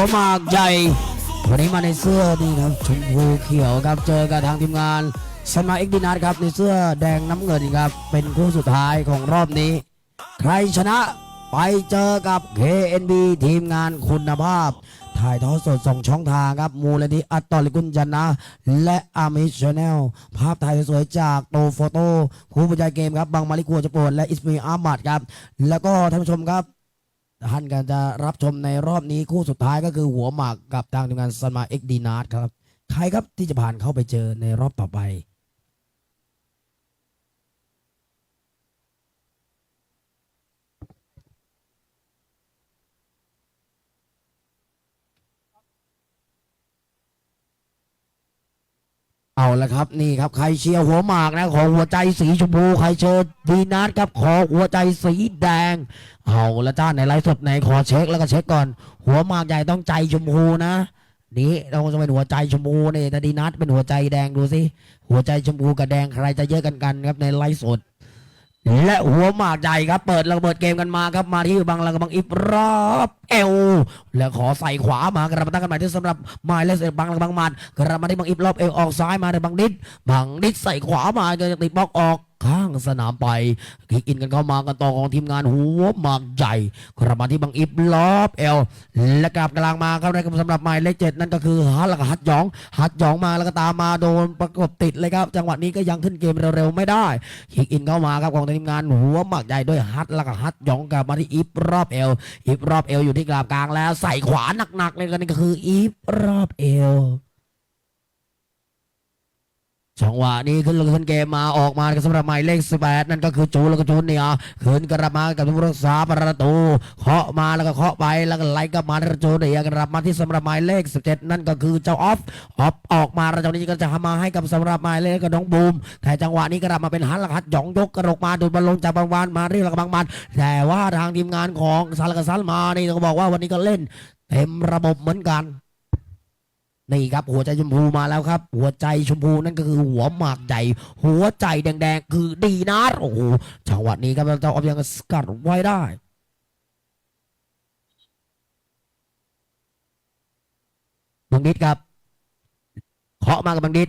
หัวมากใหญ่วันนี้มาในเสื้อนี่ครับชมพูเขียวครับเจอกับทางทีมงานสมาเอ็กดินาครับในเสื้อแดงน้ำเงินครับเป็นคู่สุดท้ายของรอบนี้ ใครชนะไปเจอกับ KNB ทีมงานคุณภาพ ถ่ายทอดสดส่งช่องทางครับ มูลนิธิอัตตอลิกุลจันนะ และอามิชแนล ภาพถ่ายสวยๆจากโตโฟโต้ผู้บรรยายเกมครับบังมาริกัวจะโปรดและอิสมีอามัดครับ แล้วก็ท่านผู้ชมครับ ท่านกันจะรับชมในรอบนี้คู่สุดท้ายก็คือหัวหมากกับทางทีมงานสมาเอ็กดีนาร์ครับ ใครครับที่จะผ่านเข้าไปเจอในรอบต่อไป เอาละครับนี่ครับใครเชียร์หัวหมากนะ ขอหัวใจสีชมพูใครเชิญดีนัทครับขอหัวใจสีแดง เอาละจ้าในไลฟ์สดไหนขอเช็คแล้วก็เช็คก่อน หัวหมากใหญ่ต้องใจชมพูนะ นี่เราจะเป็นหัวใจชมพูนี่แต่ดีนัทเป็นหัวใจแดงดูสิหัวใจชมพูกับแดงใครจะเยอะกันกันครับในไลฟ์สด และหัวหมากใหญ่ครับ เปิดระเบิดเกมกันมาครับมาที่บังลังกบังอิบรอบเอวและขอใส่ขวามากระมาตั้งกันใหม่ที่สำหรับหมายเลขสิบบังลังบังหมัดกระมาที่บังอิบรอบเอวออกซ้ายมาในบังดิดบังดิดใส่ขวามาจะติดบล็อกออก ข้างสนามไปคิกอินกันเข้ามากันต่อของทีมงานหัวหมากใหญ่กระมาที่บังอิบรอบเอวและกลับกลางมาครับในสำหรับหมายเลขเจ็ดนั่นก็คือฮัทแล้วก็ฮัทหยองฮัทหยองมาแล้วก็ตามมาโดนประกบติดเลยครับ จังหวะนี้ก็ยังขึ้นเกมเร็วๆไม่ได้คิกอินเข้ามาครับของทีมงานหัวหมักใหญ่ด้วยฮัทแล้วก็ฮัทหยองกลับมาที่อีฟรอบเอวอีฟรอบเอวอยู่ที่กลางกลางแล้วใส่ขวาหนักๆเลยกันนี่ก็คืออีฟรอบเอว จังหวะนี้ขึ้นขึ้นเกมมาออกมาสำหรับหมายเลข 18 นั่นก็คือจูแล้วก็จูนเนี่ยขึ้นกระมากับผู้รักษาประตูเคาะมาแล้วก็เคาะไปแล้วก็ไล่กับมาจูเนี่ยกลับมาที่สำหรับหมายเลข 17 นั่นก็คือเจ้าออฟออฟออกมาแล้วจานี้ก็จะมาให้กับสำหรับหมายเลขกับน้องบูม แต่จังหวะนี้กลับมาเป็นฮัทลักฮัทหยองยกกระโดกมาดูดบอลลงจากบางวานมาเรียกบางมันแต่ว่าทางทีมงานของซาลกบซัลมานี่ต้องบอกว่าวันนี้ก็เล่นเต็มระบบเหมือนกัน นี่ครับหัวใจชมพูมาแล้วครับ หัวใจชมพูนั่นก็คือหัวหมากใหญ่หัวใจแดงๆ คือดีนารโอ้โหจังหวะนี้ครับเจ้าออฟยังสกัดไว้ได้บังดิดครับเคาะมากับบังดิด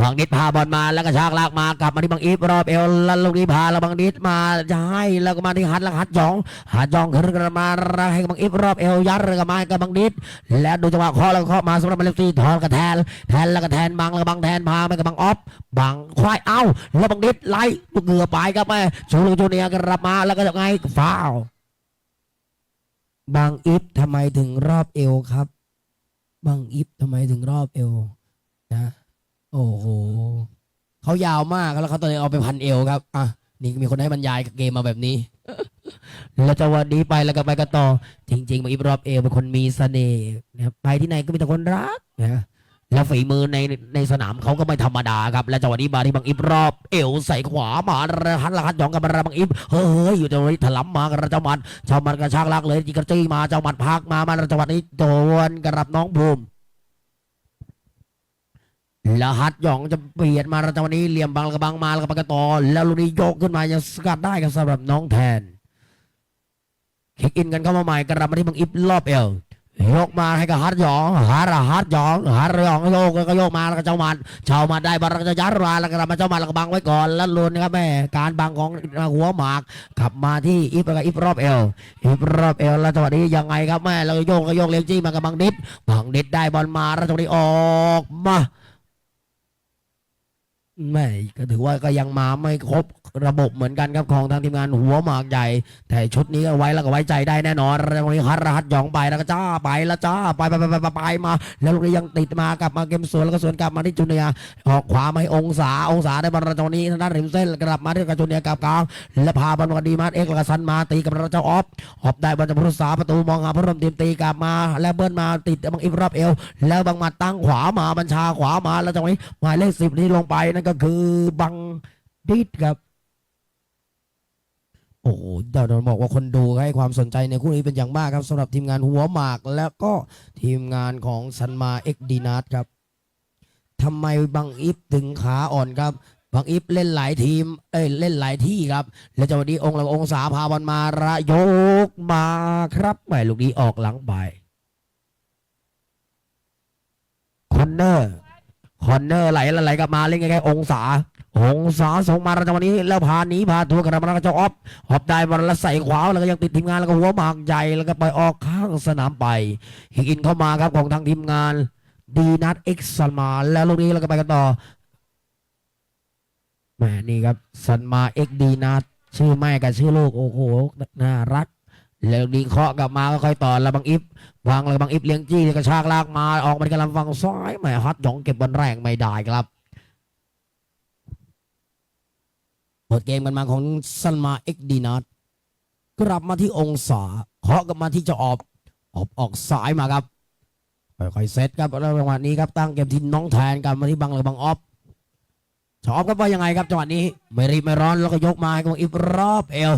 บังดิดพาบอลมาแล้วก็ชากลากมากลับมาที่บังอีฟรอบเอวแล้วลูกนี้พาแล้วบังดิดมาจะให้แล้วก็มาที่ฮัทแล้วก็ฮัทหยองฮัทหยองขึ้นกระมาให้บบังอีฟรอบเอวยัดเลยกับมาให้กับบังดิด แล้วดูจังหวะเคาะแล้วก็เคาะมาสำหรับมาเลซีถอนกระแทนแทนแล้วก็แทนบังแล้วบังแทนพาไปกับบังออฟบังควายเอ้าแล้วบังดิดไล่ลูกเหงือไปครับแม่ชูลูกจูเนีย์กลับมาแล้วก็จะไงฟาวบังอีฟทำไมถึงรอบเอวครับบังอิฟทำไมถึงรอบเอวนะ โอ้โหเขายาวมากแล้วเขาตอนนี้เอาไปพันเอวครับอะนี่มีคนให้บรรยายเกมมาแบบนี้ แล้วจังหวะนี้ไปแล้วก็ไปกันต่อ จริงๆบังอิฟรอบเอวเป็นคนมีเสน่ห์นะครับไปที่ไหนก็มีแต่คนรักนะแล้วฝีมือในในสนามเขาก็ไม่ธรรมดาครับ และจังหวะนี้มาที่บังอิฟรอบ เอวใส่ขวามาหันละหันหยองกับมาบังอิฟเฮ้ยอยู่จังหวะนี้ถลำมากับเจ้ามันเจ้ามันกระชากลากเลยจิกระจี้มาเจ้ามันพักมามาจังหวะนี้โดนกระรับน้องภูมิ แล้วฮัดหยองจะเปลี่ยนมาจังหวะนี้เหลี่ยมบังแล้วกบังมาแล้วก็บังกระตอแล้วลูกนี้ยกขึ้นมายังสกัดได้ครับสำหรับน้องแทนคิกอินกันเข้ามาใหม่กระมาที่บังอิฟรอบเอวยกมาให้กับฮัดหยองฮัดอะฮัดหยองฮัดหยองโยกแล้วก็โยกมาแล้วก็เจ้ามันเจ้ามันได้บอลแล้วก็จะยัดมาแล้วก็มาเจ้ามันแล้วก็บังไว้ก่อนแล้วลุนนะครับแม่การบังของหัวหมากขับมาที่อิฟแล้วก็อิฟรอบเอวอิฟรอบเอวแล้วจังหวะนี้ยังไงครับแม่แล้วก็โยกก็โยกเลี้ยงจี้มากับบังดิดบังดิดได้บอลมาแล้วจังหวะนี้ออกมา ไม่ก็ถือว่าก็ยังมาไม่ครบระบบเหมือนกันครับของทางทีมงานหัวหมากใหญ่ แต่ชุดนี้ก็ไว้แล้วก็ไว้ใจได้แน่นอนแล้ววันนี้ฮัทรหัสยองไปแล้วก็จ้าไปแล้วจ้าไปไปไปไปไปมา แล้วลูกนี้ยังติดมากลับมาเกมสวนแล้วก็สวนกลับมาที่จูเนียออกขวาไม่องศาองศาได้บอลตรงนี้ทางด้านริมเส้นกลับมาที่กับจูเนียกลับกลางและพาบอลมาดีมาเอ็กแล้วก็ซันมาตีกับเจ้าออฟออฟได้บอลจากผู้รักษาประตูมองหาผู้ร่วมทีมตีกลับมาแล้วเบิ้ลมาติดบังอิฟรอบเอว แล้วบังหมัดตั้งขวามาบัญชาขวามาแล้วจังหวะนี้หมายเลขสิบนี้ลงไปนั่นก็คือบังดิดครับ โอ้โหเดี๋ยวเราบอกว่าคนดูให้ความสนใจในคู่นี้เป็นอย่างมากครับสำหรับทีมงานหัวหมาก แล้วก็ทีมงานของซันมาเอ็กดีนัทครับทำไมบังอิฟถึงขาอ่อนครับบังอิฟเล่นหลายทีม เอ้ยเล่นหลายที่ครับ แล้วจังหวะนี้องค์หลังองศาพาบอลมาระยกมาครับแหมลูกนี้ออกหลังไปคอนเนอร์ คอนเนอร์ไหลไหลกลับมาเล่นไงๆองศา องศาส่งมาจังหวะนี้แล้วพาหนีพาทัวร์กลับมาแล้วก็เจ้าออฟออฟได้บอลแล้วใส่ขวาแล้วก็ยังติดทีมงานแล้วก็หัวหมากใหญ่แล้วก็ไปออกข้างสนามไปฮิกอินเข้ามาครับของทางทีมงาน ดีนัทเอ็กซ์ซันมาแล้วลูกนี้เราก็ไปกันต่อแหมนี่ครับซันมาเอ็กดีนัทชื่อแม่กับชื่อลูกโอ้โหน่ารักแล้วดีเคาะกลับมาก็ค่อยต่อแล้วบังอิฟ วางเลยบังอิฟเลี้ยงจี้กระชากลากมาออกมาที่กำลังฝั่งซ้ายแหมฮัตหยองเก็บบอลแรงไม่ได้ครับเปิดเกมกันมาของซันมาเอ็กดีนัทกลับมาที่องศาเคาะกลับมาที่จะออบออบออกซ้ายมาครับค่อยๆเซตครับแล้วจังหวะนี้ครับตั้งเกมที่น้องแทนกลับมาที่บังเลยบังออฟชอบครับว่ายังไงครับจังหวะนี้ไม่รีบไม่ร้อนแล้วก็ยกมาให้กับอีฟรอบเอว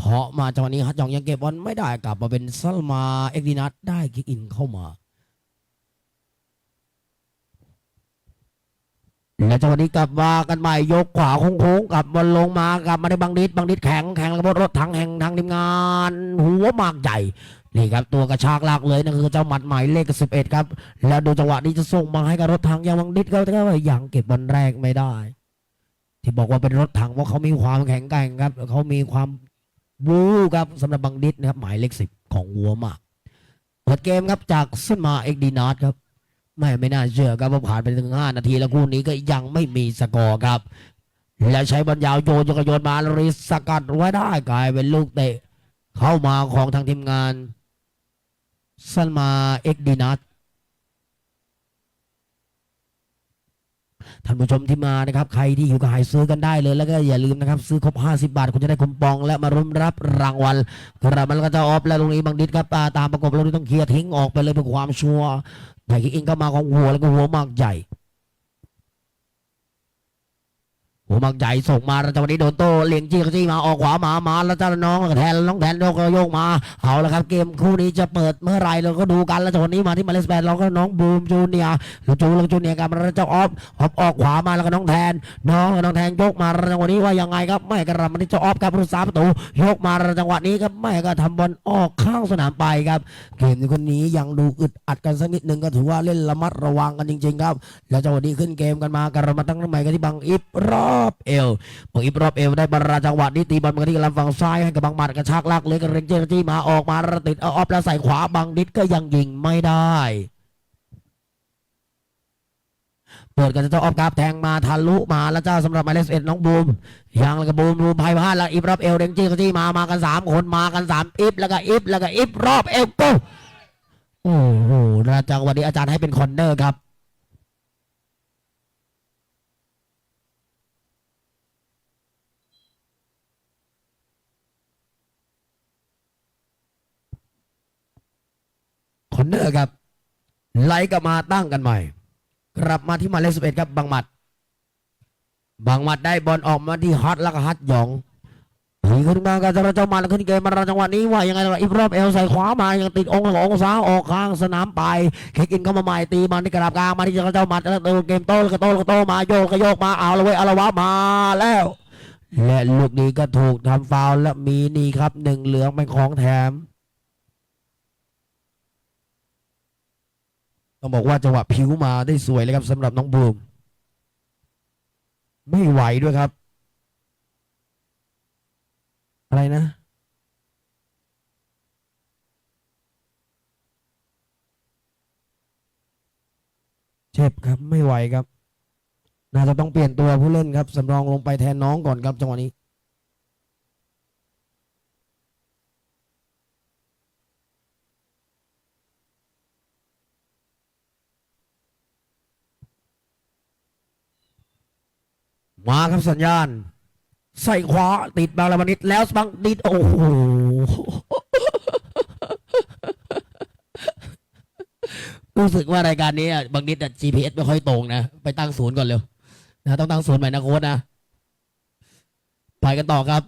เคาะมาจังหวะนี้ฮัตจองยังเก็บบอลไม่ได้กลับมาเป็นซัลมาเอ็กดินัทได้คิกอินเข้ามาและจังหวะนี้กลับมากันใหม่ยกขวาโค้งๆกลับบอลลงมากลับมาได้บังดิดบังดิดแข็งแข็งแล้วก็รถถังแห่งทางทีมงาน หัวมากใหญ่นี่ครับตัวกระชากลากเลยนั่นคือเจ้าหมัดหมายเลขสิบเอ็ดครับ แล้วดูจังหวะนี้จะส่งมาให้กับรถถังยังวังดิดเขาแต่ว่ายังเก็บบอลแรกไม่ได้ ที่บอกว่าเป็นรถถังเพราเขามีความแข็งแกร่งครับเขามีความ บู๊ครับสำหรับบังดิดนะครับ หมายเลขสิบของหัวมากเปิดเกมครับจากสนมาเอ็กดีนาร์ครับไม่ไม่น่าเชื่อครับว่าผ่านไปถึงห้านาทีแล้วคู่นี้ก็ยังไม่มีสกอร์ครับ แล้วใช้บอลยาวโยนโยนโยนมาลรีสกัดไว้ได้กลายเป็นลูกเตะ เข้ามาของทางทีมงานซันมาเอ็กดีนัท ท่านผู้ชมที่มานะครับ ใครที่อยู่กับหายซื้อกันได้เลย แล้วก็อย่าลืมนะครับ ซื้อครบ 50 บาท คุณจะได้คุมปองและมาร่วมรับรางวัลกระมันก็จะออฟและตรงนี้บางดิดครับาตามประกบเราที่ต้องเคลียร์ทิ้งออกไปเลยเพื่อความชัวร์ไผ่คิกอิงเข้ามาของหัวแล้วก็หัวมากใหญ่ หัวมักใหญ่ส่งมาแล้วจังหวะนี้โดนโตเลียงจี้ก็จี้มาออกขวามามาแล้วเจ้าน้องแล้วก็แทนน้องแทนโยกโยกมาเอาละครับเกมคู่นี้จะเปิดเมื่อไรเราก็ดูกันแล้วจังหวะนี้มาที่มาเลสแปนเราก็น้องบูมจูเนียร์ล้วจูล้วจูเนียร์กันมาแล้วเจ้าออฟออฟออกขวามาแล้วก็น้องแทน น้องกับน้องแทนโยกมาแล้วจังหวะนี้ว่ายังไงครับไม่กระมาที่เจ้าออฟครับผู้สาประตูยกมาแล้วจังหวะนี้ครับไม่ก็ทำบอลออกข้างสนามไปครับเกมคนนี้ยังดูอึดอัดกันสักนิดหนึ่งก็ถือว่าเล่นระมัดระวังกันจริง ๆ ครับ แล้วจังหวะนี้ขึ้นเกมกันมากรามาตั้งใหม่กันที่บังอิฟรออบเอวบางอีฟรอบเอวได้บอลราจังหวะนี้ตีบอลมาที่ลำฝั่งซ้ายให้กับบางหมัดกระชากลากเลยกับเรนเจอร์ที่มาออกมาระติดเอาออฟแล้วใส่ขวาบางดิดก็ยังยิงไม่ได้เปิดกันเจ้าออฟกราฟแทงมาทะลุมาแล้วเจ้าสำหรับหมายเลขเอ็ดน้องบูมยังแล้วก็บูมบูมไพ่พลาดแล้วอีฟรอบเอวเรนเจอร์ที่มามากันสามคนมากันสามอีฟแล้วก็อีฟแล้วก็อีฟรอบเอวโก้โอ้โหนะจังหวะนี้อาจารย์ให้เป็นคอนเนอร์ครับ เนอร์ครับไล่กลับมาตั้งกันใหม่ กลับมาที่มาเลขสิบเอ็ดครับบางหมัด บางหมัดได้บอลออกมาที่ฮัตแล้วก็ฮัตหยองเฮ้ยขึ้นมากันจะเจ้ามาแล้วขึ้นเกมมาจังหวะนี้ว่ายังไงล่ะอีกรอบเอลใส่ขวามายังติดองค์หลงซ้ายออกข้างสนามไปเคกินเข้ามาใหม่ตีมาที่กระดาบกลางมาที่เจ้าหมัดแล้วเติมเกมโต้ก็โต้ก็โต้มาโยกก็โยกมาเอาละเว้ยเอาละวะมาแล้ว และลูกนี้ก็ถูกทำฟาวล์และมีนี่ครับหนึ่งเหลืองเป็นของแถม ต้องบอกว่าจังหวะผิวมาได้สวยเลยครับสำหรับน้องบูม ไม่ไหวด้วยครับ อะไรนะ เจ็บครับไม่ไหวครับน่าจะต้องเปลี่ยนตัวผู้เล่นครับสำรองลงไปแทนน้องก่อนครับจังหวะนี้ มาครับสัญญาณ ใส่ขวาติดบางละวนิดแล้วบังดิดโอ้โหรู้สึกว่ารายการนี้อะบางนิดอะ GPS ไม่ค่อยตรงนะ ไปตั้งศูนย์ก่อนเร็วนะต้องตั้งศูนย์ใหม่นะโค้ดนะ ไปกันต่อครับ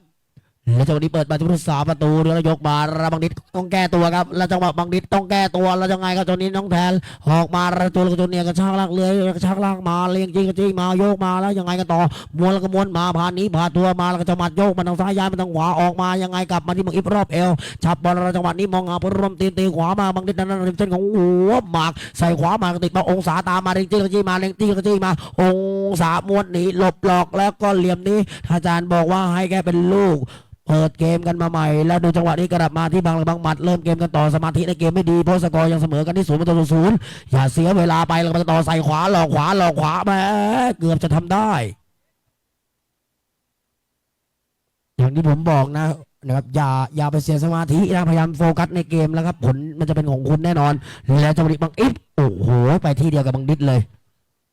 แล้วจังหวะนี้เปิดมาที่ผู้รักษาประตูเรือแล้วยกมาระบังนิดต้องแก้ตัวครับแล้วจังหวะบังนิดต้องแก้ตัวแล้วยังไงครับจังนี้น้องแทนออกมาแล้วตัวแล้วก็ตัวเนี่ยกระชากลากเลยกระชากลากมาเลี้ยงจริงกระจี้มาโยกมาแล้วยังไงกันต่อม้วนแล้วก็ม้วนมาผ่านนี้ผ่านตัวมาแล้วก็จะมัดโยกมาทางซ้ายย้ายมาทางขวาออกมายังไงกลับมาที่บังอิฟรอบเอวชับบอลแล้วจังหวะนี้มองหาผู้ร่วมตีนตีขวามาบังนิดนั้นริมเส้นของหัวหมากใส่ขวามาติดมาองศาตามมาเลี้ยงจริงกระจี้มาเลี้ยงจริงกระจี้มา องศามวนหนีหลบหลอกแล้วก็เหลี่ยมนี้อาจารย์บอกว่าให้แกเป็นลูก เปิดเกมกันมาใหม่ แล้วดูจังหวะนี้กลับมาที่บางบางหมัดเริ่มเกมกันต่อสมาธิในเกมไม่ดีเพราะสกอร์ยังเสมอกันที่ศูนย์ประตูต่อศูนย์อย่าเสียเวลาไปแล้วมาต่อใส่ขวาหลอกขวาหลอกขวาแหม่เกือบจะทำได้ อย่างที่ผมบอกนะนะครับอย่าอย่าไปเสียสมาธินะพยายามโฟกัสในเกมแล้วครับผลมันจะเป็นของคุณแน่นอน แล้วจังหวะนี้บางอิฟโอ้โหไปที่เดียวกับบางดิดเลย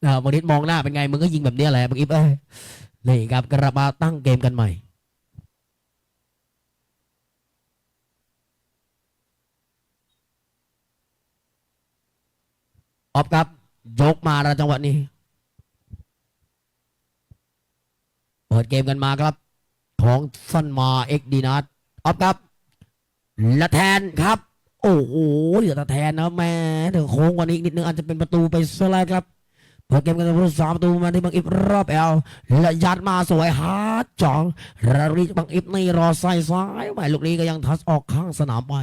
นะบางดิดมองหน้าเป็นไงมึงก็ยิงแบบนี้แหละบางอิฟเอ้ยนี่ครับกลับมาตั้งเกมกันใหม่ ออฟครับ ยกมาแล้วจังหวะนี้ เปิดเกมกันมาครับ ของซันมาเอ็กดีนัทออฟครับละแทนครับ โอ้โหเหลือแต่แทนนะแม่เดี๋ยวโค้งกว่านี้อีกนิดนึงอาจจะเป็นประตูไปซะแล้วครับเปิดเกมกันผู้สามประตูมาที่บังอิฟรอบแอลและยัดมาสวยฮาร์ดจ่องรารีบังอิฟนี่รอใส่ซ้ายไปลูกนี้ก็ยังทัชออกข้างสนามไป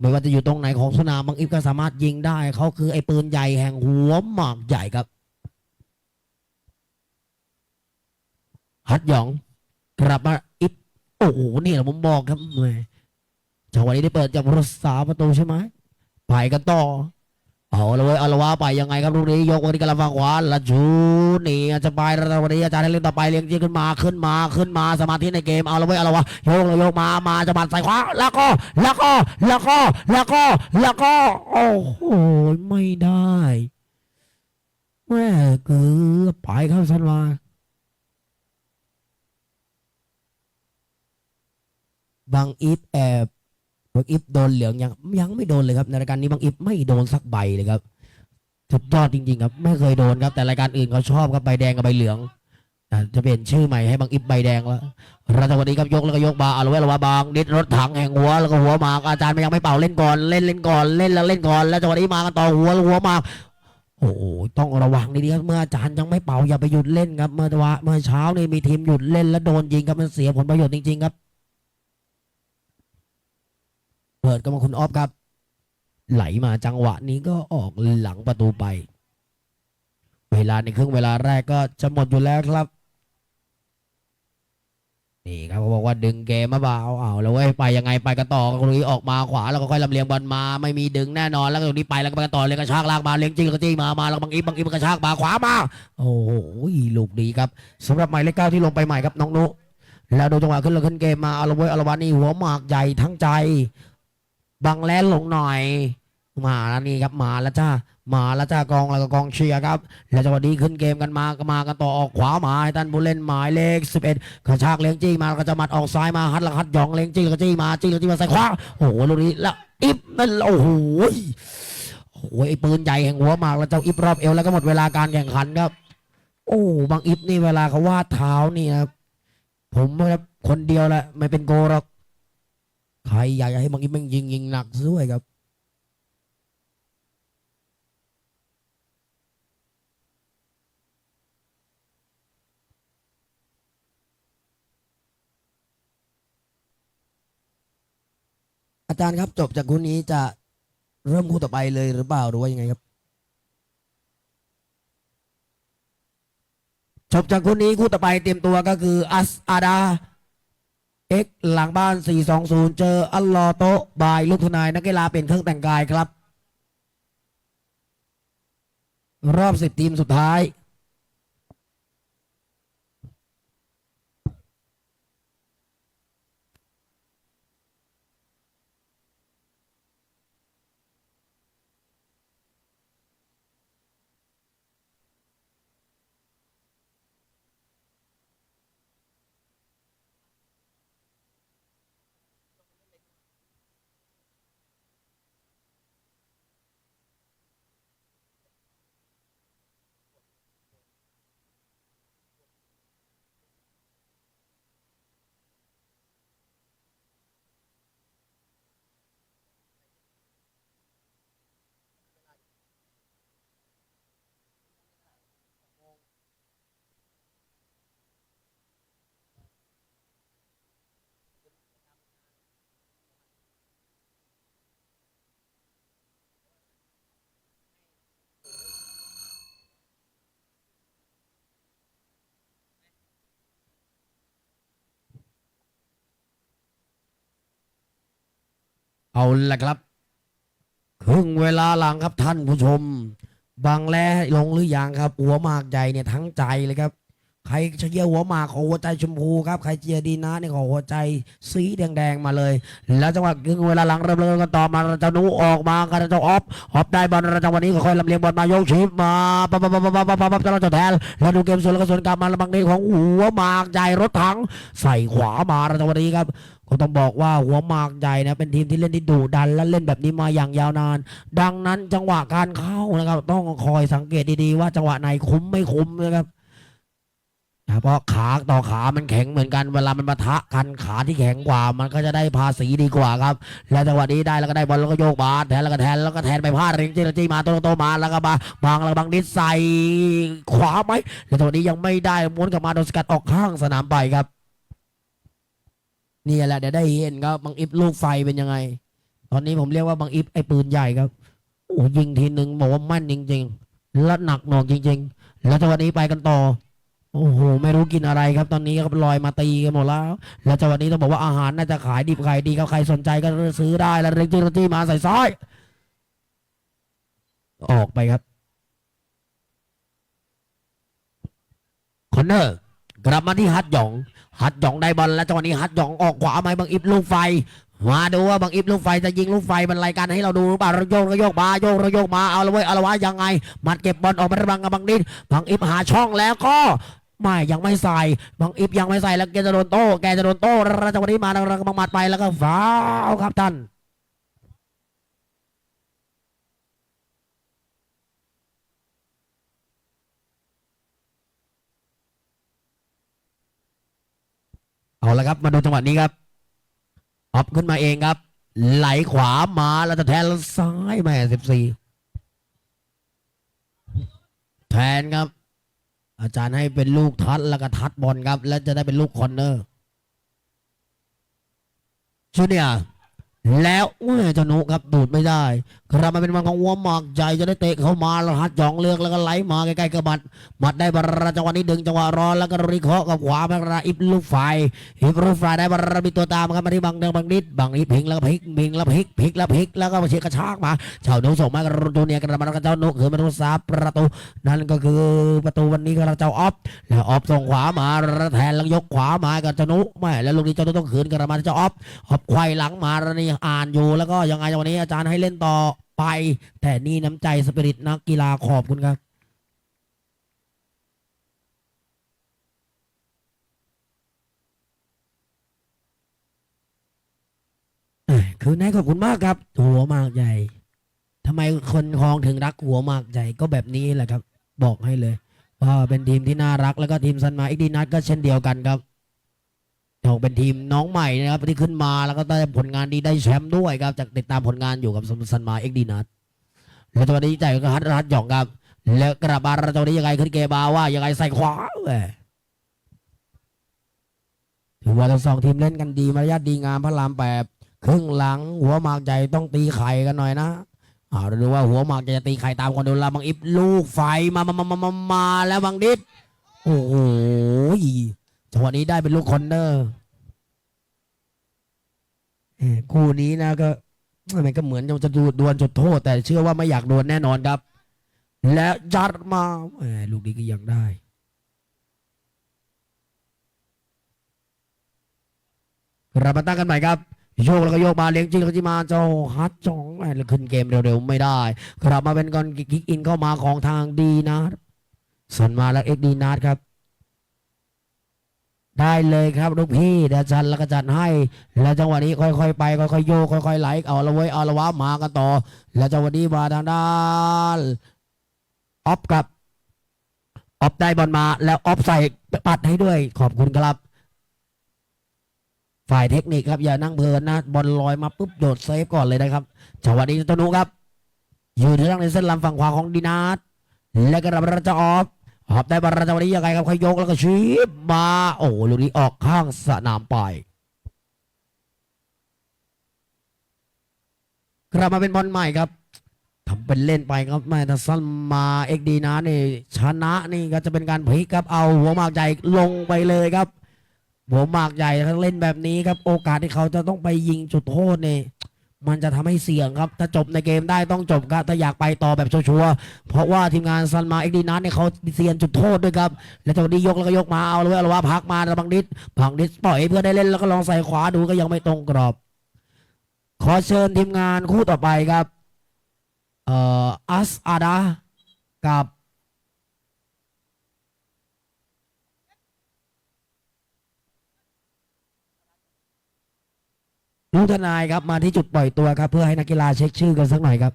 ไม่ว่าจะอยู่ตรงไหนของสนามบางอิฟก็สามารถยิงได้ เขาคือไอ้ปืนใหญ่แห่งหัวหมากใหญ่ครับ ฮัดหยองกลับมาอิฟโอ้โหนี่แหละผมบอกครับแหมจังหวะนี้ได้เปิดจากรักษาประตูใช่ไหมไปกันต่อ เอาละเว้ยเอาละว่าไปยังไงครับลูกนี้ยกวันนี้กำลังฟังขวาละชูนี่อาจจะไปแล้ววันนี้อาจารย์ให้เล่นต่อไปเลี้ยงจีขึ้นมาขึ้นมาขึ้นมาสมาธิในเกมเอาละเว้ยเอาละวะโยกเลยโยกมามาจะบัดใส่ขวาแล้วก็แล้วก็แล้วก็แล้วก็แล้วก็โอ้โหไม่ได้แม่เกือบไปครับสันวาบางอีฟแอบ บางอีฟโดนเหลืองยังยังไม่โดนเลยครับในรายการนี้บางอีฟไม่โดนสักใบเลยครับสุดยอดจริงๆครับ ไม่เคยโดนครับ แต่รายการอื่นเขาชอบครับใบแดงกับใบเหลืองอะจะเปลี่ยนชื่อใหม่ให้บางอีฟใบแดงแล้วรัตวันนี้ครับยกแล้วก็ยกบาอาละไว้ลวาบางนิดรถถังแห่งหัวแล้วก็หัวหมากอาจารย์มันยังไม่เป่าเล่นก่อนเล่นเล่นก่อนเล่นแล้วเล่นก่อนแล้วจังหวะนี้มากันต่อหัวแล้วหัวหมากโอ้โหต้องระวังดีๆครับเมื่ออาจารย์ยังไม่เป่าอย่าไปหยุดเล่นครับเมื่อวะเมื่อเช้านี่มีทีมหยุดเล่นแล้วโดนยิงครับมันเสียผลประโยชน์จริงๆครับ เปิดก็มาคุณออฟครับ ไหลมาจังหวะนี้ก็ออกหลังประตูไป เวลาในครึ่งเวลาแรกก็จะหมดอยู่แล้วครับ นี่ครับเขาบอกว่าดึงเกมมาเบาเอาแล้วเว้ยไปยังไงไปกันต่อตรงนี้ออกมาขวาแล้วก็ค่อยลำเลียงบอลมาไม่มีดึงแน่นอนแล้วตรงนี้ไปแล้วก็ไปกันต่อเลยกระชากลากมาเลี้ยงจริงก็จี้มามาแล้วบางอีบบางอีบกระชากมาขวามา โอ้โหลูกดีครับสำหรับหมายเลขเก้าที่ลงไปใหม่ครับน้องนุแล้วดูจังหวะขึ้นเลยขึ้นเกมมาเอาละเว้ยเอาละวะนี่หัวหมากใหญ่ทั้งใจ บังแลนลงหน่อย มาแล้วนี่ครับมาแล้วจ้ามาแล้วจ้ากองแล้วก็กองเชียร์ครับ แล้วจังหวะนี้ขึ้นเกมกันมาก็มากันต่อออกขวามาให้ท่านผู้เล่นหมายเลข 11กระชากเลี้ยงจี้มาก็จะมัดออกซ้ายมาฮัดลังฮัดหยองเลี้ยงจี้แล้วก็จี้มาจี้แล้วจี้มาใส่ขวาโอ้โหลูกนี้แล้วอิฟนั่นโอ้โหโอ้โหไอปืนใหญ่แห่งหัวหมากแล้วเจ้าอิฟรอบเอวแล้วก็หมดเวลาการแข่งขันครับ โอ้บางอิฟนี่เวลาเขาวาดเท้านี่นะครับผมครับคนเดียวแหละไม่เป็นโกหรอก ใครอยากจะให้บางอีแม่งยิงยิงหนักด้วยครับ อาจารย์ครับจบจากคู่นี้จะเริ่มคู่ต่อไปเลยหรือเปล่าหรือว่ายังไงครับจบจากคู่นี้คู่ต่อไปเตรียมตัวก็คืออัสอาดา เอ็กหลังบ้าน 420 เจออัลลอโตบายลูกทนายนักกีฬาเป็นเครื่องแต่งกายครับ รอบ 10 ทีมสุดท้าย เอาละครับ ครึ่งเวลาหลังครับท่านผู้ชม บางแลลงหรือยังครับ หัวหมากใหญ่เนี่ยทั้งใจเลยครับ ใครเชียร์หัวหมากขอหัวใจชมพูครับ ใครเชียร์ดีนะเนี่ยขอหัวใจสีแดงๆมาเลย แล้วจังหวะครึ่งเวลาหลังเริ่มเริ่มกันต่อมาเจ้าหนูออกมากันเจ้าออฟออฟได้บอลจังหวะนี้ก็ค่อยลำเลียงบอลมาโยกชิปมาปั๊บปั๊บปั๊บปั๊บปั๊บปั๊บปั๊บจ้าเจ้าแทนแล้วดูเกมสวนแล้วก็สวนกลับมาแล้วบางนี้ของหัวหมากใหญ่รถถังใส่ขวามาจังหวะนี้ครับ ก็ต้องบอกว่าหัวหมากใหญ่นะเป็นทีมที่เล่นที่ดุดันและเล่นแบบนี้มาอย่างยาวนาน ดังนั้นจังหวะการเข้านะครับ ต้องคอยสังเกตดีๆ ว่าจังหวะไหนคุ้มไม่คุ้มนะครับเพราะขาต่อขามันแข็งเหมือนกันเวลามันมาทะกันขาที่แข็งกว่า มันก็จะได้ภาษีดีกว่าครับ แล้วจังหวะนี้ได้แล้วก็ได้บอลแล้วก็โยกมาสแทนแล้วก็แทนแล้วก็แทนไปพลาดริงจีจีมาโตโตมาแล้วก็มาบางแล้วบางนิดใส่ขวาไหมแล้วจังหวะนี้ยังไม่ได้ม้วนกลับมาโดนสกัดออกข้างสนามไปครับ นี่แหละเดี๋ยวได้เห็นครับบางอิฟลูกไฟเป็นยังไง ตอนนี้ผมเรียกว่าบางอิฟไอ้ปืนใหญ่ครับโอ้ยิงทีหนึ่งบอกว่าแม่นจริง ๆ และหนักหน่วงจริง ๆ แล้วจังหวะนี้ไปกันต่อโอ้โหไม่รู้กินอะไรครับตอนนี้ครับลอยมาตีกันหมดแล้ว แล้วจังหวะนี้ต้องบอกว่าอาหารน่าจะขายดิบขายดีครับใครสนใจก็ซื้อได้แล้วเร็งจีรจีมาใส่ซ้ายออกไปครับคอนเนอร์กลับมาที่ฮัตหยอง ฮัตหยองได้บอลแล้วจังหวะนี้ฮัตหยองออกขวาไหมบางอิฟลูกไฟ มาดูว่าบางอิฟลูกไฟจะยิงลูกไฟมันรายการให้เราดูหรือเปล่าเราโยกเราโยกมาโยกเราโยกมาเอาละเว้ยเอาละวะยังไงมัดเก็บบอลออกมาระบังกับบางดินบางอิฟหาช่องแล้วก็ไม่ยังไม่ใส่บางอิฟยังไม่ใส่แล้วแกจะโดนโต้แกจะโดนโต้แล้วจังหวะนี้มาเรากำลังมัดไปแล้วก็ฟาวครับท่าน เอาละครับมาดูจังหวะนี้ครับออฟขึ้นมาเองครับ ไหลขวามาแล้วจะแทนแล้วซ้ายแม่สิบสี่แทนครับ อาจารย์ให้เป็นลูกทัดแล้วก็ทัดบอลครับ แล้วจะได้เป็นลูกคอนเนอร์ชูเนียแล้วเมื่อจ้านุครับดูดไม่ได้ กลับมาเป็นวันของวัวหมากใหญ่จะได้เตะเข้ามาแล้วฮัดจองเลือกแล้วก็ไหลมาใกล้ๆกับบัดบัดได้บาราจังหวะนี้ดึงจังหวะรอแล้วก็ริเคาะกับขวาบาราอิบลูกไฟฮิกรูฟรายได้บารรมีตัวตามครับมาที่บังเดิงบังนิดบังนิดพลิกแล้วก็พิกพิงแล้วพิกพิกแล้วพิกแล้วก็มาเชียกระชากมาเจ้าหนูส่งมากระตูเนียกระมาแล้วก็เจ้าหนูคือมาทุสาประตูนั่นก็คือประตูวันนี้ก็เราเจ้าออฟแล้วออฟส่งขวามาแทนแล้วยกขวามากับเจ้าหนูไม่แล้วลูกนี้เจ้าหนูต้องขืนกระมาเจ้าออฟออฟไขว้หลังมาแล้วนี่อ่านอยู่แล้วก็ยังไงวันนี้อาจารย์ให้เล่นต่อ ไป แต่นี่น้ำใจสปิริตนักกีฬาขอบคุณครับคือนายขอบคุณมากครับ หัวมากใหญ่ทำไมคนคลองถึงรักหัวมากใหญ่ก็แบบนี้แหละครับ บอกให้เลยว่าเป็นทีมที่น่ารักแล้วก็ทีมซันมาอีกดีนัทก็เช่นเดียวกันครับ ต้องเป็นทีมน้องใหม่นะครับที่ขึ้นมาแล้วก็ได้ผลงานดีได้แชมป์ด้วยครับจากติดตามผลงานอยู่กับซันมาเอ็กดีนัทแล้วตัวนี้ใจก็ฮัดรัดหยองครับ แล้วกระบาดตัวนี้ยังไงขึ้นเกบาว่ายังไงใส่ขวาแหมถือว่าทั้งสองทีมเล่นกันดีมารยาทดีงามพระรามแปบครึ่งหลังหัวหมากใหญ่ต้องตีไข่กันหน่อยนะเอาดูว่าหัวหมากใหญ่จะตีไข่ตามคนดูแลบางอิฟลูกไฟมามามามามาแล้วบางดิดโอ้โห จังหวะนี้ได้เป็นลูกคอนเนอร์คู่นี้นะก็มันก็เหมือนจะดูดวลจุดโทษ แต่เชื่อว่าไม่อยากดวลแน่นอนครับ และยัดมาลูกนี้ก็ยังได้เรามาตั้งกันใหม่ครับโยกแล้วก็โยกมาเลี้ยงจริงแล้วก็มาเจ้าฮัตจองแหม่แล้วขึ้นเกมเร็วๆไม่ได้กลับมาเป็นก่อนกิกอินเข้ามาของทางดีนะสันมาแล้วเอ็กดีนาร์ครับ ได้เลยครับลูกพี่เดี๋ยวจันแล้วก็จัดให้ แล้วจังหวะนี้ค่อยๆไปค่อยๆโยกค่อยๆไหลเอาละเว้ยเอาละวะมากันต่อ แล้วจังหวะนี้มาทางด้านออฟกับออฟได้บอลมา แล้วออฟใส่ปัดให้ด้วย ขอบคุณครับ ฝ่ายเทคนิคครับอย่านั่งเพลินนะบอลลอยมาปุ๊บโดดเซฟก่อนเลยนะครับจังหวะนี้ตนุครับ อยู่ทางในเส้นลำฝั่งขวาของดินาร์และก็รับราชออฟ ออฟได้บอลจังหวะนี้ยังไงครับเขายกแล้วก็ชีบมาโอ้ลูกนี้ออกข้างสนามไปกลับมาเป็นบอลใหม่ครับทำเป็นเล่นไปครับแม่ถ้าสั้นมาเอ็กดีนะนี่ชนะนี่ก็จะเป็นการพลิกครับเอาหัวหมากใจลงไปเลยครับหัวหมากใหญ่ถ้าเล่นแบบนี้ครับ โอกาสที่เขาจะต้องไปยิงจุดโทษนี่ มันจะทำให้เสี่ยงครับ ถ้าจบในเกมได้ต้องจบครับถ้าอยากไปต่อแบบชัวร์ๆเพราะว่าทีมงานซันมาเอ็กดีนัทเนี่ยเขาเซียนจุดโทษด้วยครับ แล้วจังหวะนี้ยกแล้วก็ยกมาเอาเลยเอาว่าพักมาแล้วบังดิษบังดิษปล่อยเพื่อนได้เล่นแล้วก็ลองใส่ขวาดูก็ยังไม่ตรงกรอบ ขอเชิญทีมงานคู่ต่อไปครับ เอ่ออัสอาดากับ ลุงทนายครับมาที่จุดปล่อยตัวครับ เพื่อให้นักกีฬาเช็คชื่อกันสักหน่อยครับ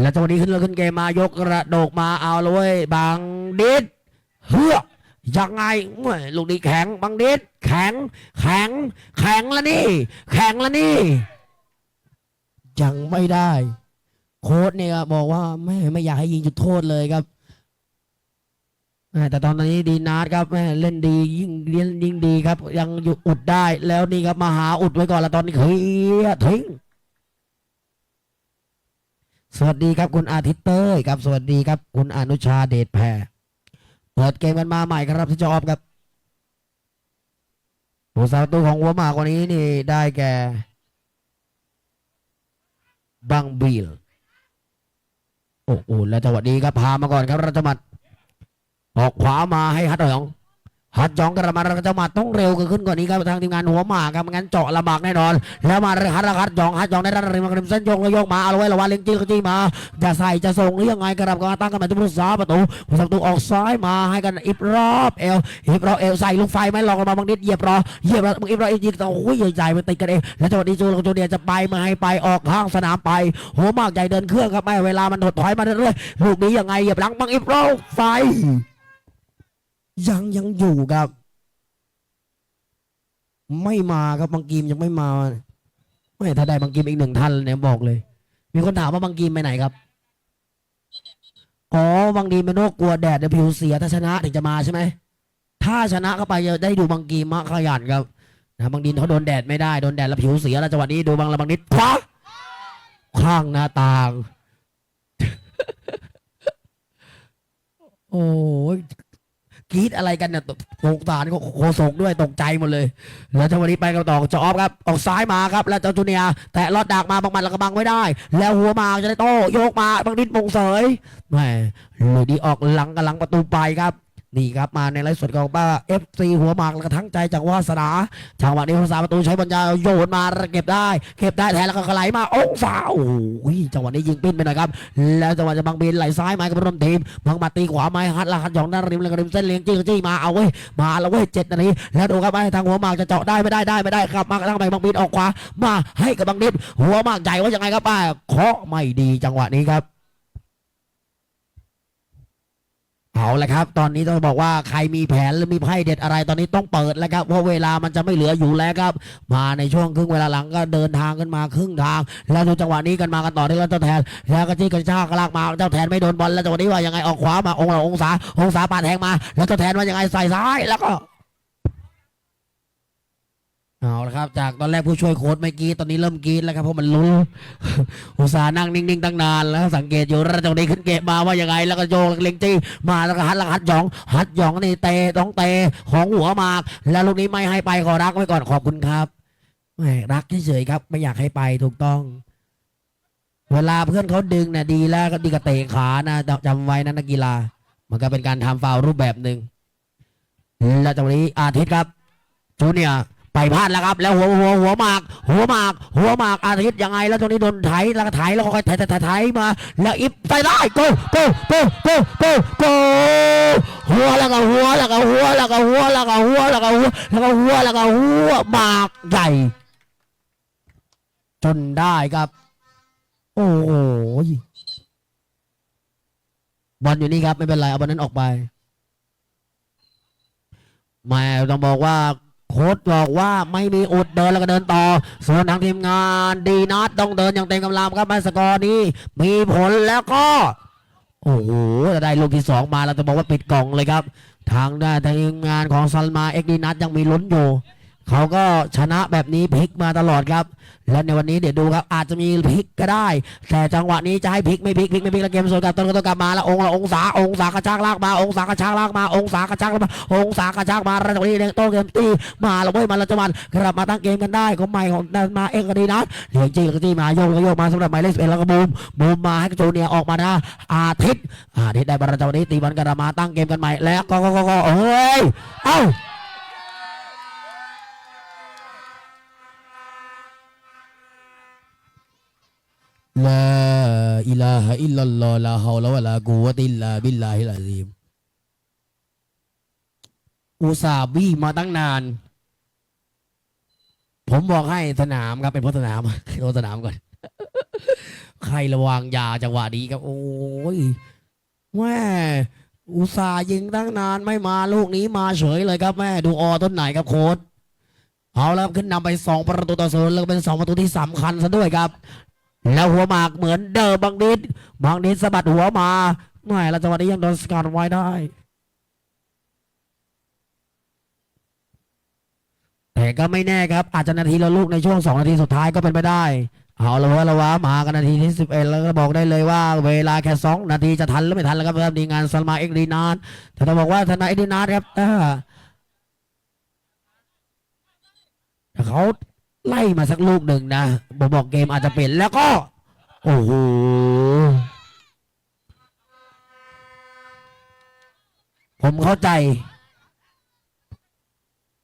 แล้วจังหวะนี้ขึ้นเลยขึ้นเกมมายกกระโดกมาเอาเลยเว้ยบางดิดเฮือยังไงลูกนี้แข็งบางดิดแข็ง แข็ง แข็งแล้วนี่ แข็งแล้วนี่ ยังไม่ได้ โค้ชเนี่ยบอกว่าไม่ไม่อยากให้ยิงจุดโทษเลยครับแต่ตอนนี้ดีนาร์ดครับแม่เล่นดียิ่งเล่นยิ่งดีครับ ยังอยู่อุดได้แล้วนี่ครับมาหาอุดไว้ก่อนแล้วตอนนี้เคลียทิ้งสวัสดีครับคุณอาทิตย์เต้ยครับ สวัสดีครับ คุณอนุชาเดชแพรเปิดเกมกันมาใหม่ครับที่จอบครับผู้สาวตัวของหัวหมากวันนี้นี่ได้แก่ บังบีลโอ้โหแล้วจังหวะนี้ครับพามาก่อนครับรัชมัดออกขวามาให้ฮัตหยอง ฮัตหยองกระมารัชมัดต้องเร็วขึ้นกว่านี้ครับทางทีมงานหัวหมากครับงั้นเจาะลำบากแน่นอน แล้วมาฮัตฮัตหยองฮัตหยองได้รับริมริมเส้นโยงแล้วโยกมาเอาไว้ระวังเล็งจี้ก็จี้มาจะใส่จะส่งหรือยังไงกระดับก็ตั้งกันมาที่ผู้สาประตูผู้สาประตูออกซ้ายมาให้กันอิบรอบเอลอิบรอบเอลใส่ลูกไฟไหม่ลองกันมาบางนิดเหยียบรอเหยียบรอมึงอิบรอบอีกทีต่อโอ้ยใหญ่ๆไปติดกันเองแล้วจังหวะนี้จูลงจูเดียจะไปมาให้ไปออกข้างสนามไปหัวหมากใหญ่เดินเครื่องครับไม่เวลามันถดถอยมาเรื่อยๆลูกนี้ยังไงเหยียบหลังบังอิบรอบไฟ ยังยังอยู่ครับ ไม่มาครับบางกีมยังไม่มาไม่ถ้าได้บางกีมอีกหนึ่งท่านเนี่ยบอกเลย มีคนถามว่าบางกีมไปไหนครับอ๋อบางดีเป็นโรคกลัวแดดเดี๋ยวผิวเสียถ้าชนะถึงจะมาใช่ไหมถ้าชนะเข้าไปจะได้ดูบางกีมะขยันครับนะบางดินเขาโดนแดดไม่ได้โดนแดดแล้วผิวเสียแล้วจังหวะนี้ดูบางละบางนิดคว้าข้างหน้าต่าง โอ้ย กรีดอะไรกันเนี่ยสงสารโคศกด้วยตกใจหมดเลย แล้วจังหวะนี้ไปกันต่อจอบครับออกซ้ายมาครับ แล้วเจ้าจูเนียแตะลอดดักมาบางมันแล้วก็บังไว้ได้ แล้วหัวมาจะได้โต้โยกมาบางนิดมงเสยแหมลุยดีออกหลังกับหลังประตูไปครับ นี่ครับมาในไลฟ์สดของป้าเอฟซีหัวหมากแล้วก็ทั้งใจจากวาสนาจังหวะนี้ผู้สาประตูใช้บอลยาวโยนมาเก็บได้ เก็บได้แทนแล้วก็ไหลมาองศาโอ้ยจังหวะนี้ยิงปิ้นไปหน่อยครับ แล้วจังหวะจะบังบินไหลซ้ายมากับร่วมทีมบังมาตีขวาไม้ฮัดละฮัดหยองด้านริมแล้วก็ริมเส้นเลี้ยงจี้ก็จี้มาเอาเว้ยมาแล้วเว้ยเจ็ดนาทีแล้วดูครับไอ้ทางหัวหมากจะเจาะได้ไม่ได้ได้ไม่ได้ครับมาทางไปบังบินออกขวามาให้กับบังนิดหัวหมากใหญ่ว่ายังไงครับป้าเคาะไม่ดีจังหวะนี้ครับ เอาละครับ ตอนนี้ต้องบอกว่าใครมีแผนหรือมีไพ่เด็ดอะไรตอนนี้ต้องเปิดแล้วครับเพราะเวลามันจะไม่เหลืออยู่แล้วครับ มาในช่วงครึ่งเวลาหลังก็เดินทางกันมาครึ่งทาง แล้วดูจังหวะนี้กันมากันต่อที่เราเจ้าแทน แล้วก็จี้กระชากลากมาเจ้าแทนไม่โดนบอลแล้วจังหวะนี้ว่ายังไงออกขวามาองค์ละองศาองศาปาดแทงมา แล้วเจ้าแทนว่ายังไงใส่ซ้ายแล้วก็ เอาละครับ จากตอนแรกผู้ช่วยโค้ชไม่กรีดตอนนี้เริ่มกรีดแล้วครับเพราะมันรู้นอุตส่าห์นั่งนิ่งๆตั้งนานแล้วสังเกตอยู่แล้วจังนี้ขึ้นเกมมาว่ายังไงแล้วก็โยกเล็งจี้มาแล้วก็ฮัดแล้วฮัดหยองฮัดหยองนี่เตะต้องเตะของหัวมากแล้วลูกนี้ไม่ให้ไปขอรักไว้ก่อนขอบคุณครับแหมรักเฉยๆครับ ไม่อยากให้ไปถูกต้อง เวลาเพื่อนเขาดึงนะดีแล้วก็ดีกับเตะขานะจำไว้นะนักกีฬา มันก็เป็นการทำฟาวรูปแบบหนึ่งแล้วจังนี้อาทิตย์ครับจูเนียร์ ไปพลาดแล้วครับ แล้วหัวหัวหัวหมาก หัวหมาก หัวหมากอาทิตย์ยังไง แล้วตรงนี้โดนไถแล้วก็ไถแล้วก็ค่อยไถไถไถไถมา แล้วอิฟไปได้โกโกโกโกโกโกหัวแล้วก็หัวแล้วก็หัวแล้วก็หัวแล้วก็หัวแล้วก็หัวแล้วก็หัวแล้วก็หัวหมากใหญ่จนได้ครับ โอ้โหบอลอยู่นี่ครับ ไม่เป็นไรเอาบอลนั้นออกไปแม่ต้องบอกว่า โค้ดบอกว่าไม่มีอุดเดินแล้วก็เดินต่อ ส่วนทางทีมงานดีนัดต้องเดินอย่างเต็มกำลังครับแม่สกอร์นี้ มีผลแล้วก็ โอ้โหจะได้ลูกที่สองมาเราจะบอกว่าปิดกล่องเลยครับ ทางด้านทีมงานของซัลมาเอ็กดีนัทยังมีลุ้นอยู่ เขาก็ชนะแบบนี้พลิกมาตลอดครับ และในวันนี้เดี๋ยวดูครับ อาจจะมีพลิกก็ได้ แต่จังหวะนี้จะให้พลิกไม่พลิกพลิกไม่พลิกแล้วเกมสวนกลับต้นก็ต้องกลับมาแล้วองค์ละองศาองศากระชากลากมาองศากระชากลากมาองศากระชากมาองศากระชากมาแล้วตรงนี้เด้งโต้เกมตีมาแล้วเว้ยมาแล้วจะมันกลับมาตั้งเกมกันได้ของใหม่ของดันมาเอกดีนัทเหลียงจีกจีมาโยกก็โยกมาสำหรับหมายเลขสิบเอ็ดแล้วก็บูมบูมมาให้โจเนียออกมานะอาทิตย์อาทิตย์ได้บรรจังหวะนี้ตีบอลกลับมาตั้งเกมกันใหม่แล้วก็ก็ก็ก็เอ้ยเอ้า ลาอิลาฮะอิลลัลลอฮ์ลาฮาวละวะลากูวะติลลาบิลลาฮิลอาซีมอุตส่าบี้มาตั้งนาน ผมบอกให้สนามครับเป็นพราะสนามโดสนามก่อน ใครระวังยาจังหวะนี้ครับ โอ้ยแม่อุตส่ายิงตั้งนานไม่มาลูกนี้มาเฉยเลยครับแม่ดูออต้นไหนครับโค้ดเอาแล้วขึ้นนำไปสองประตูต่อศูนย์แล้วเป็นสองประตูที่สำคัญซะด้วยครับ แล้วหัวหมากเหมือนเดิมบางนิดบางนิดสะบัดหัวมาไม่แล้วจังหวะนี้ยังโดนสกัดไว้ได้แต่ก็ไม่แน่ครับ อาจจะนาทีละลูกในช่วงสองนาทีสุดท้ายก็เป็นไปได้ เอาละวะละวะมากันนาทีที่สิบเอ็ดแล้วก็บอกได้เลยว่า เวลาแค่สองนาทีจะทันหรือไม่ทันแล้วครับสำหรับดีงานซัลมาเอ็กดีนานแต่ต้องบอกว่าธนาเอ็กดีนานครับถ้าเขา ไล่มาสักลูกหนึ่งนะผมบอกเกมอาจจะเปลี่ยนแล้วก็ โอ้โหผมเข้าใจ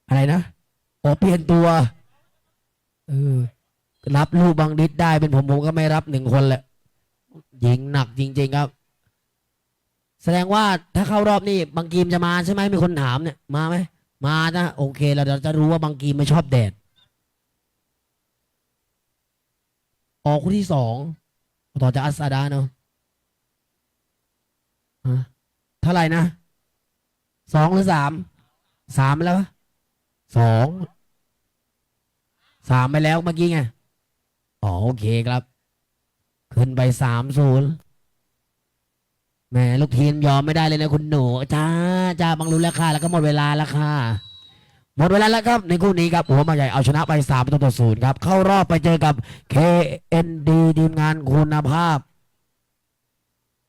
อะไรนะโอเปลี่ยนตัวเออรับลูกบางดิดได้เป็นผมผมก็ไม่รับหนึ่งคนแหละยิงหนักจริง ๆ ครับ แสดงว่าถ้าเข้ารอบนี้บางกีมจะมาใช่ไหมมีคนถามเนี่ย มาไหมมานะโอเคเราจะรู้ว่าบางกีมไม่ชอบแดด ออกคู่ที่สองต่อจากอัสซาดาเนาะฮะเท่าไหร่นะสองหรือสามสามแล้วสองสามไปแล้วเมื่อกี้ไงอ๋อโอเคครับ ขึ้นไปสามศูนย์แหมลูกทีมยอมไม่ได้เลยนะคุณหนูจ้าจ้าบังรู้แล้วค่ะแล้วก็หมดเวลาแล้วค่ะ หมดเวลาแล้วครับในคู่นี้ครับหัวมาใหญ่เอาชนะไป3ประตูต่อศูนย์ครับเข้ารอบไปเจอกับ KND ทีมงานคุณภาพ